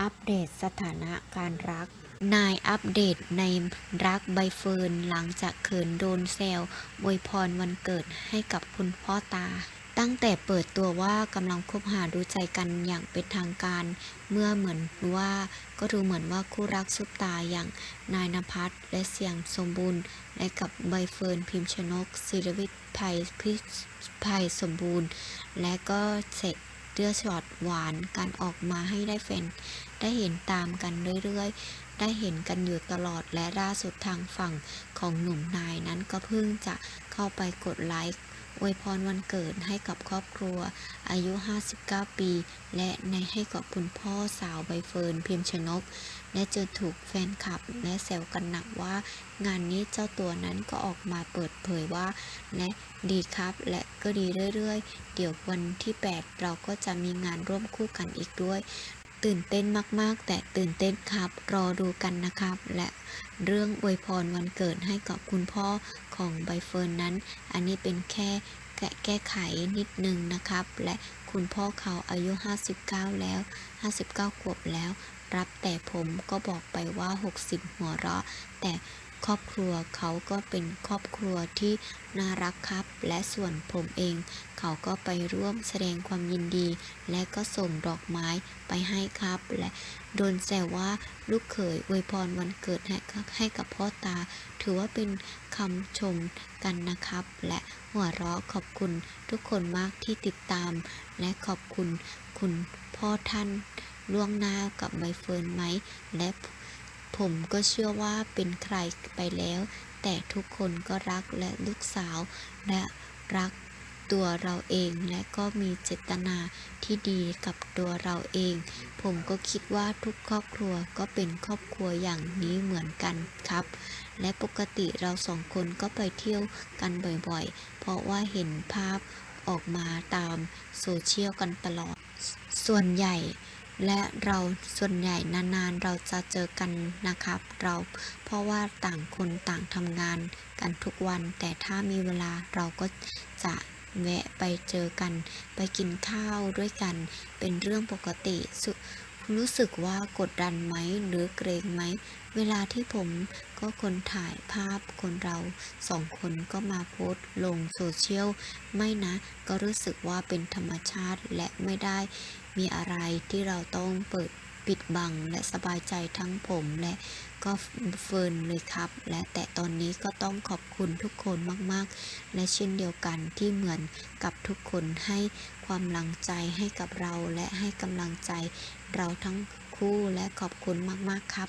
อัปเดตสถานะการรัก นายอัปเดตในรักใบเฟิร์นหลังจากเขินโดนแซวอวยพรวันเกิดให้กับคุณพ่อตา ตั้งแต่เปิดตัวว่ากำลังคบหาดูใจกันอย่างเป็นทางการ เมื่อเหมือนว่าก็ดูเหมือนว่าคู่รักซุปตาอย่างนายนภัสและเสียงสมบูรณ์ และกับใบเฟิร์นพิมพ์ชนกศิริวิทย์ไผ่พิไผ่สมบูรณ์ และก็เสร็จ เดือช็อตหวานการออกมาให้ได้แฟนได้เห็นตามกันเรื่อย ได้เห็นกันอยู่ตลอดและล่าสุดทางฝั่งของหนุ่มนายนั้นก็เพิ่งจะเข้าไปกดไลค์อวยพรวันเกิดให้กับครอบครัว อายุ 59 ปี และในให้กับคุณพ่อสาวใบเฟิร์นพิมพ์ชนก และจนถูกแฟนคลับและแซวกันหนักว่า งานนี้เจ้าตัวนั้นก็ออกมาเปิดเผยว่า และดีครับ และก็ดีเรื่อยๆ เดี๋ยววันที่ 8 เราก็จะมีงานร่วมคู่กันอีกด้วย ตื่นเต้นมากๆ แต่ตื่นเต้นครับ รอดูกันนะครับ และเรื่องอวยพรวันเกิดให้กับคุณพ่อของใบเฟิร์นนั้น อันนี้เป็นแค่แกะแก้ไขนิดนึงนะครับ และคุณพ่อเขาอายุ 59 แล้ว 59 ขวบแล้ว รับแต่ผมก็บอกไปว่า 60 หัวเราะ แต่ ครอบครัวเขาก็เป็นครอบครัวที่น่ารักครับ และส่วนผมเอง เขาก็ไปร่วมแสดงความยินดี และก็ส่งดอกไม้ไปให้ครับ และโดนแซวว่าลูกเขยอวยพรวันเกิดให้กับให้กับพ่อตา ถือว่าเป็นคำชมกันนะครับ และหัวเราะขอบคุณทุกคนมากที่ติดตาม และขอบคุณคุณพ่อท่านล่วงหน้ากับใบเฟิร์นไหม และ ผมก็เชื่อว่าเป็นใครไปแล้ว แต่ทุกคนก็รักและลูกสาว และรักตัวเราเองและก็มีเจตนาที่ดีกับตัวเราเอง ผมก็คิดว่าทุกครอบครัวก็เป็นครอบครัวอย่างนี้เหมือนกันครับ และปกติเราสองคนก็ไปเที่ยวกันบ่อยๆ เพราะว่าเห็นภาพออกมาตามโซเชียลกันตลอด ส่วนใหญ่ และเราส่วนใหญ่นานๆเราจะเจอกันนะครับ เราเพราะว่าต่างคนต่างทำงานกันทุกวัน แต่ถ้ามีเวลาเราก็จะแวะไปเจอกัน ไปกินข้าวด้วยกัน เป็นเรื่องปกติสุ รู้สึกว่ากดดันไหมหรือเกรงไหม เวลาที่ผมก็คนถ่ายภาพคนเราสองคนก็มาโพสลงโซเชียลไม่นะ ก็รู้สึกว่าเป็นธรรมชาติและไม่ได้มีอะไรที่เราต้องเปิด ปิดบังและสบายใจทั้งผมและก็เฟิร์นเลยครับ และแต่ตอนนี้ก็ต้องขอบคุณทุกคนมากๆ และเช่นเดียวกันที่เหมือนกับทุกคนให้ความกำลังใจให้กับเราและให้กำลังใจเราทั้งคู่และขอบคุณมากๆครับ